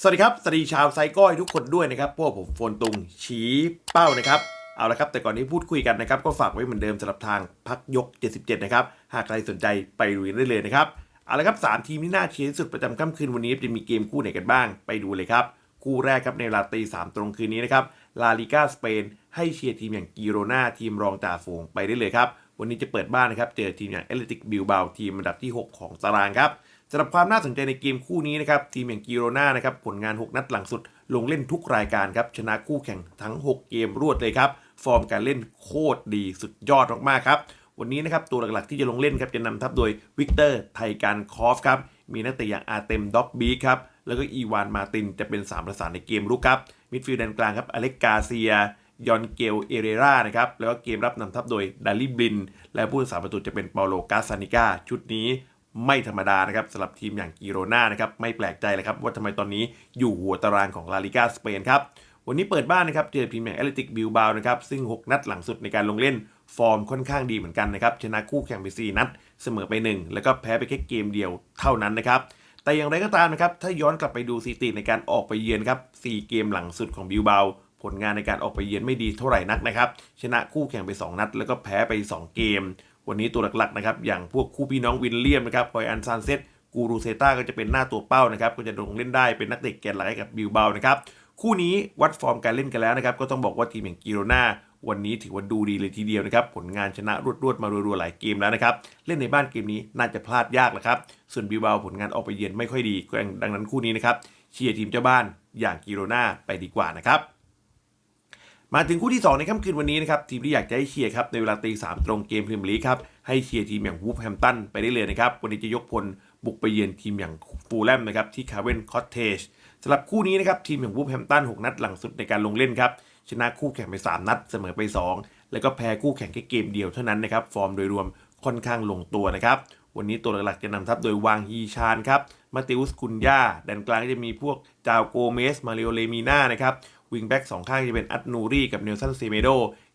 สวัสดีครับ สวัสดีชาวไซก้อยทุกคนด้วยนะครับ พวกผมโฟนตุงชี้เป้านะครับ เอาละครับ แต่ก่อนที่พูดคุยกันนะครับ ก็ฝากไว้เหมือนเดิมสำหรับทางพักยก 77 นะครับ หากใครสนใจไปดูได้เลยนะครับ เอาละครับสามทีมที่น่าเชียร์ที่สุดประจำค่ำคืนวันนี้จะมีเกมคู่ไหนกันบ้าง ไปดูเลยครับ คู่แรกครับในเวลาตีสามตรงคืนนี้นะครับ ลาลิก้าสเปนให้เชียร์ทีมอย่างกิโรนาทีมรองจ่าฝูงไปได้เลยครับ วันนี้จะเปิดบ้านนะครับ เจอทีมอย่างเอเลติกบิลบาทีมอันดับที่ 6 ของตารางครับ สำหรับความน่าสนใจในเกมคู่นี้นะครับทีมอย่างกิโรนานะครับผลงาน 6 นัดหลังสุด ลงเล่นทุกรายการครับชนะคู่แข่งทั้ง 6 เกมรวดเลยครับฟอร์มการเล่นโคตรดีสุดยอดมากๆครับวันนี้นะครับตัวหลักๆที่จะลงเล่นครับจะนำทัพโดยวิกเตอร์ไทการคอฟครับมีนักเตะอย่างอาเต็มด็อกบีครับแล้วก็อีวานมาตินจะเป็น3ประสานในเกมรุกครับมิดฟิลด์แดนกลางครับอเล็กกาเซียยอนเกลเอเรรานะครับแล้วก็เกมรับนำทัพโดยดาลิบลิน และผู้รักษาประตูจะเป็นเปาโลกาซานิก้าชุดนี้ ไม่ธรรมดานะครับสำหรับทีมอย่างกิโรนานะครับไม่แปลกใจเลยครับว่าทำไมตอนนี้อยู่หัวตารางของลาลิกาสเปนครับวันนี้เปิดบ้านนะครับเจอทีมอย่างแอตเลติกบิลบานะครับซึ่ง 6 นัดหลังสุดในการลงเล่นฟอร์มค่อนข้างดีเหมือนกันนะครับชนะคู่แข่งไป4นัด เสมอไป 1 แล้วก็แพ้ไปแค่เกมเดียวเท่านั้นนะครับแต่อย่างไรก็ตามนะครับถ้าย้อนกลับไปดูสถิติในการออกไปเยือนครับ4เกมหลังสุดของบิลบาผลงานในการออกไปเยือนไม่ดีเท่าไหร่นักนะครับชนะคู่แข่งไป 2 นัด แล้วก็แพ้ไป 2 เกม วันนี้ตัวหลักๆนะครับอย่างพวกคู่พี่น้องวินเลียมนะครับพอยอันซานเซตกูรูเซต้าก็จะเป็นหน้าตัวเป้านะครับก็จะลงเล่นได้เป็นนักเตะแกนหลักให้กับบิลบานะครับคู่นี้วัดฟอร์มการเล่นกันแล้วนะครับก็ต้องบอกว่าทีมอย่างกิโรนาวันนี้ถือว่าดูดีเลยทีเดียวนะครับ ผลงานชนะรวดๆมารัวๆหลายเกมแล้วนะครับ เล่นในบ้านเกมนี้น่าจะพลาดยากแหละครับ ส่วนบิลบาผลงานออกไปเยือนไม่ค่อยดีดังนั้นคู่นี้นะครับเชียร์ทีมเจ้าบ้านอย่างกิโรนาไปดีกว่านะครับ มาถึงคู่ที่ 2 ในค่ำคืนวันนี้นะครับ ทีมที่อยากจะให้เชียร์ครับ ในเวลาตีสามตรงเกมพรีเมียร์ลีกครับ ให้เชียร์ทีมอย่างวูฟแฮมตันไปได้เลยนะครับ วันนี้จะยกพลบุกไปเยือนทีมอย่างฟูลแลมนะครับที่คาเวนคอตเทจสำหรับคู่นี้นะครับทีมอย่างวูฟแฮมตัน6นัดหลังสุดในการลงเล่นครับชนะคู่แข่งไป 3 นัดเสมอไป 2 แล้วก็แพ้คู่แข่งแค่เกมเดียวเท่านั้นนะครับฟอร์มโดยรวมค่อนข้างลงตัวนะครับวันนี้ตัวหลักๆจะนำทัพโดยวางฮีชานครับมาติอุสกุนยาแดนกลางก็จะมีพวกจาวโกเมสมาริโอเลมีนานะครับ วิงแบ็กสองข้างจะเป็นอัตนูรีกับเนลสันเซเมโด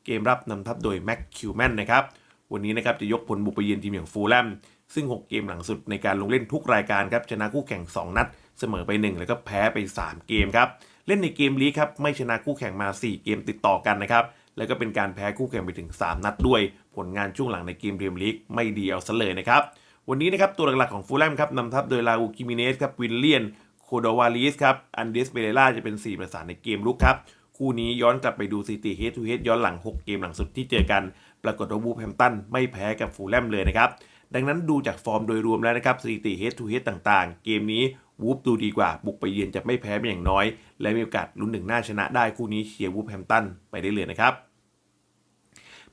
เกมรับนำทัพโดยแม็กคิวแมนนะครับ วันนี้นะครับจะยกผลบุกไปเยือนทีมอย่างฟูลแลมซึ่ง 6 เกมหลังสุดในการลงเล่นทุกรายการครับชนะคู่แข่ง 2 นัด เสมอไป 1 แล้วก็แพ้ไป 3 เกมครับ เล่นในเกมลีกครับ ไม่ชนะคู่แข่งมา 4 เกมติดต่อกันนะครับ แล้วก็เป็นการแพ้คู่แข่งไปถึง 3 นัดด้วย ผลงานช่วงหลังในเกมพรีเมียร์ลีกไม่ดีเอาซะเลยนะครับ วันนี้นะครับตัวหลักๆของฟูลแลมครับนำทัพโดยลาอูกิมิเนสครับวินเลียน คโดวาลิสครับ อันเดสเบเรล่าจะเป็น 4 ประสานในเกมลุกครับ คู่นี้ย้อนกลับไปดูสถิติเฮดทูเฮดย้อนหลัง 6 เกมหลังสุดที่เจอกัน ปรากฏว่าวูแฮมตันไม่แพ้กับฟูลแลมเลยนะครับ ดังนั้นดูจากฟอร์มโดยรวมแล้วนะครับสถิติเฮดทูเฮดต่างๆ เกมนี้วูฟดูดีกว่า บุกไปเยือนจะไม่แพ้เป็นอย่างน้อย และมีโอกาสลุ้นหนึ่งหน้าชนะได้คู่นี้เชียร์วูฟแฮมตันไปได้เลยนะครับ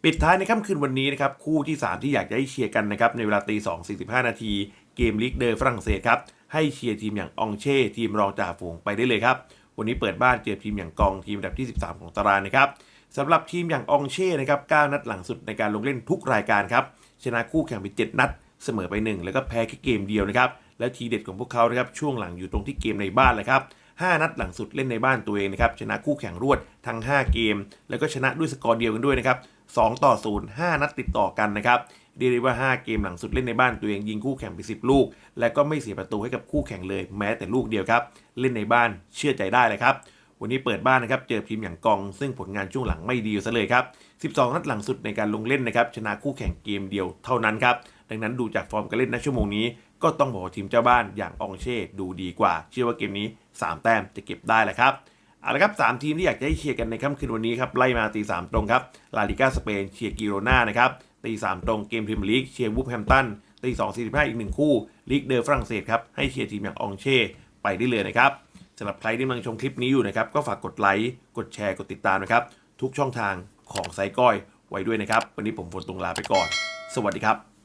ปิดท้ายในค่ำคืนวันนี้นะครับคู่ที่ 3 ที่อยากจะให้เชียร์กันนะครับในเวลาตีสองสีนาทีเกมลีกเดอร์ฝรั่งเศสครับ ให้เชียร์ทีมอย่างองเช่ ทีมรองจ่าฝูงไปได้เลยครับ วันนี้เปิดบ้านเจอทีมอย่างกองทีมอันดับที่ 13 ของตารางนะครับสำหรับทีมอย่างองเช่นะครับ9นัดหลังสุดในการลงเล่นทุกรายการครับชนะคู่แข่งไป 7 นัด เสมอไป 1 แล้วก็แพ้แค่เกมเดียวนะครับและทีเด็ดของพวกเขานะครับช่วงหลังอยู่ตรงที่เกมในบ้านเลยครับ5นัดหลังสุดเล่นในบ้านตัวเองนะครับชนะคู่แข่งรวดทั้ง 5 เกม แล้วก็ชนะด้วยสกอร์เดียวกันด้วยนะครับ2ต่อ 0 5 นัดติดต่อกันนะครับ เรียกได้ว่า 5 เกมหลังสุดเล่นในบ้านตัวเองยิงคู่แข่งไป 10 ลูก และก็ไม่เสียประตูให้กับคู่แข่งเลยแม้แต่ลูกเดียวครับ เล่นในบ้านเชื่อใจได้เลยครับ วันนี้เปิดบ้านนะครับเจอทีมอย่างกอง ซึ่งผลงานช่วงหลังไม่ดีอยู่ซะเลยครับ 12 นัดหลังสุดในการลงเล่นนะครับชนะคู่แข่งเกมเดียวเท่านั้นครับดังนั้นดูจากฟอร์มการเล่นณชั่วโมงนี้ ก็ต้องบอกทีมเจ้าบ้านอย่างองเช่ดูดีกว่า เชื่อว่าเกมนี้ 3 แต้มจะเก็บได้แหละครับเอาละครับสามทีมที่อยากจะให้เชียร์กันในค่ำคืนวันนี้ครับไล่มาตีสามตรงครับลาลิกาสเปนเชียร์กิโรนานะครับ ตีสามตรงเกมพรีเมียร์ลีกเชียร์วูฟแฮมตันตีสองสี่สิบห้าอีกหนึ่งคู่ลีกเดอร์ฝรั่งเศสครับให้เชียร์ทีมอย่างองเช่ไปได้เลยนะครับสำหรับใครที่กำลังชมคลิปนี้อยู่นะครับก็ฝากกดไลค์กดแชร์กดติดตามนะครับทุกช่องทางของไซก้อยไว้ด้วยนะครับ วันนี้ผมฝนตรงลาไปก่อน สวัสดีครับ